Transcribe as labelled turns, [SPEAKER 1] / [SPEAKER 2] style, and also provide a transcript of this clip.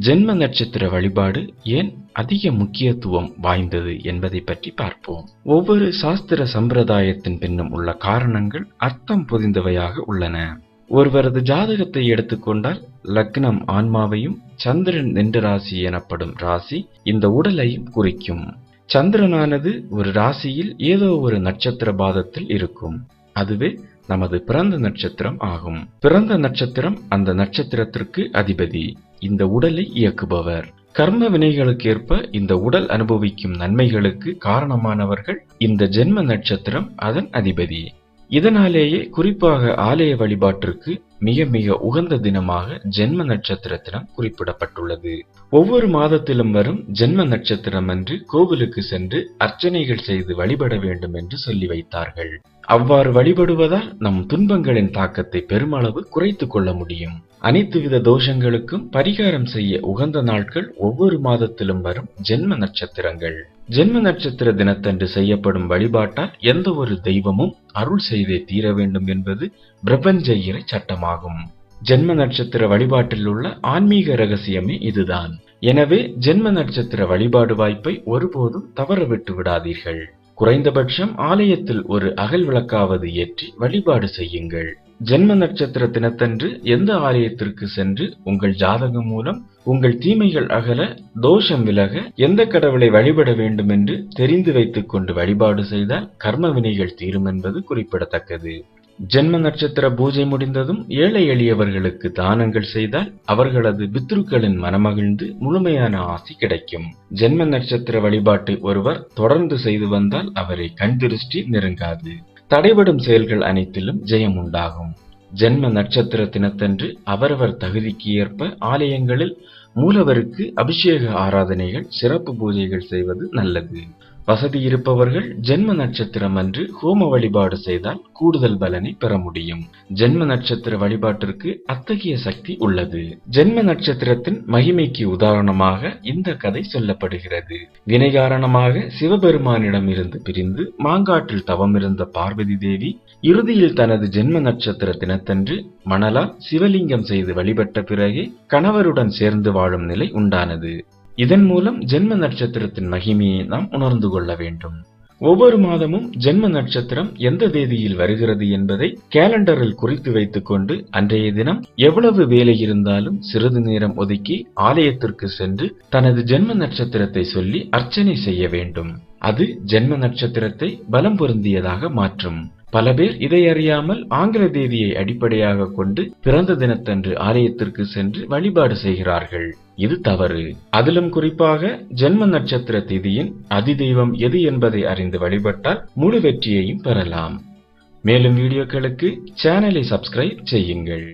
[SPEAKER 1] ஜென்ம நட்சத்திர வழிபாடு ஏன் அதிக முக்கியத்துவம் வாய்ந்தது என்பதை பற்றி பார்ப்போம். ஒவ்வொரு சாஸ்திர சம்பிரதாயத்தின் பின்னும் உள்ள காரணங்கள் அர்த்தம் பொதிந்தவையாக உள்ளன. ஒருவரது ஜாதகத்தை எடுத்துக்கொண்டால் லக்னம் ஆன்மாவையும் சந்திரன் நின்ற ராசி எனப்படும் ராசி இந்த உடலையும் குறிக்கும். சந்திரனானது ஒரு ராசியில் ஏதோ ஒரு நட்சத்திர பாதத்தில் இருக்கும். அதுவே நமது பிறந்த நட்சத்திரம் ஆகும். பிறந்த நட்சத்திரம் அந்த நட்சத்திரத்திற்கு அதிபதி. இந்த உடலை இயக்குபவர். கர்ம வினைகளுக்கு ஏற்ப இந்த உடல் அனுபவிக்கும் நன்மைகளுக்கு காரணமானவர்கள் இந்த ஜென்ம நட்சத்திரம் அதன் அதிபதி. இதனாலேயே குறிப்பாக ஆலய வழிபாட்டிற்கு மிக மிக உகந்த தினமாக ஜென்ம நட்சத்திர தினம் குறிப்பிடப்பட்டுள்ளது. ஒவ்வொரு மாதத்திலும் வரும் ஜென்ம நட்சத்திரம் அன்று கோவிலுக்கு சென்று அர்ச்சனைகள் செய்து வழிபட வேண்டும் என்று சொல்லி வைத்தார்கள். அவ்வாறு வழிபடுவதால் நம் துன்பங்களின் தாக்கத்தை பெருமளவு குறைத்து கொள்ள முடியும். அனைத்து வித தோஷங்களுக்கும் பரிகாரம் செய்ய உகந்த நாட்கள் ஒவ்வொரு மாதத்திலும் வரும் ஜென்ம நட்சத்திரங்கள். ஜென்ம நட்சத்திர தினத்தன்று செய்யப்படும் வழிபாட்டால் எந்த ஒரு தெய்வமும் அருள் செய்தே தீர வேண்டும் என்பது பிரபஞ்ச இறை சட்டமாகும். ஜென்ம நட்சத்திர வழிபாட்டில் உள்ள ஆன்மீக ரகசியமே இதுதான். எனவே ஜென்ம நட்சத்திர வழிபாடு வாய்ப்பை ஒருபோதும் தவற விட்டு விடாதீர்கள். குறைந்தபட்சம் ஆலயத்தில் ஒரு அகல் விளக்காவது ஏற்றி வழிபாடு செய்யுங்கள். ஜென்ம நட்சத்திர தினத்தன்று எந்த ஆலயத்திற்கு சென்று உங்கள் ஜாதகம் மூலம் உங்கள் தீமைகள் அகல தோஷம் விலக எந்த கடவுளை வழிபட வேண்டும் என்று தெரிந்து வைத்துக் கொண்டு வழிபாடு செய்தால் கர்ம வினைகள் தீரும் என்பது குறிப்பிடத்தக்கது. ஜென்ம நட்சத்திர பூஜை முடிந்ததும் ஏழை எளியவர்களுக்கு தானங்கள் செய்தால் அவர்களது பித்ருக்களின் மனமகிழ்ந்து முழுமையான ஆசி கிடைக்கும். ஜென்ம நட்சத்திர வழிபாட்டை ஒருவர் தொடர்ந்து செய்து வந்தால் அவரை கண்திருஷ்டி நெருங்காது. தடைபடும் செயல்கள் அனைத்திலும் ஜெயம் உண்டாகும். ஜென்ம நட்சத்திர தினத்தன்று அவரவர் தகுதிக்கு ஏற்ப ஆலயங்களில் மூலவருக்கு அபிஷேக ஆராதனைகள் சிறப்பு பூஜைகள் செய்வது நல்லது. வசதி இருப்பவர்கள் ஜென்ம நட்சத்திரம் அன்று ஹோம வழிபாடு செய்தால் கூடுதல் பலனை பெற முடியும். ஜென்ம நட்சத்திர வழிபாட்டிற்கு அத்தகைய சக்தி உள்ளது. ஜென்ம நட்சத்திரத்தின் மகிமைக்கு உதாரணமாக இந்த கதை சொல்லப்படுகிறது. வினை காரணமாக சிவபெருமானிடம் இருந்து பிரிந்து மாங்காட்டில் தவமிருந்த பார்வதி தேவி இறுதியில் தனது ஜென்ம நட்சத்திர தினத்தன்று மணலால் சிவலிங்கம் செய்து வழிபட்ட பிறகே கணவருடன் சேர்ந்து வாழும் நிலை உண்டானது. இதன் மூலம் ஜென்ம நட்சத்திரத்தின் மகிமையை நாம் உணர்ந்து கொள்ள வேண்டும். ஒவ்வொரு மாதமும் ஜென்ம நட்சத்திரம் எந்த தேதியில் வருகிறது என்பதை கேலண்டரில் குறித்து வைத்துக் கொண்டு அன்றைய தினம் எவ்வளவு வேலை இருந்தாலும் சிறிது நேரம் ஒதுக்கி ஆலயத்திற்கு சென்று தனது ஜென்ம நட்சத்திரத்தை சொல்லி அர்ச்சனை செய்ய வேண்டும். அது ஜென்ம நட்சத்திரத்தை பலம் பொருந்தியதாக மாற்றும். பல பேர் இதை அறியாமல் ஆங்கில தேதியை அடிப்படையாக கொண்டு பிறந்த தினத்தன்று ஆலயத்திற்கு சென்று வழிபாடு செய்கிறார்கள். இது தவறு. அதிலும் குறிப்பாக ஜென்ம நட்சத்திர திதியின் அதிதெய்வம் எது என்பதை அறிந்து வழிபட்டால் முழு வெற்றியையும் பெறலாம். மேலும் வீடியோக்களுக்கு சேனலை சப்ஸ்கிரைப் செய்யுங்கள்.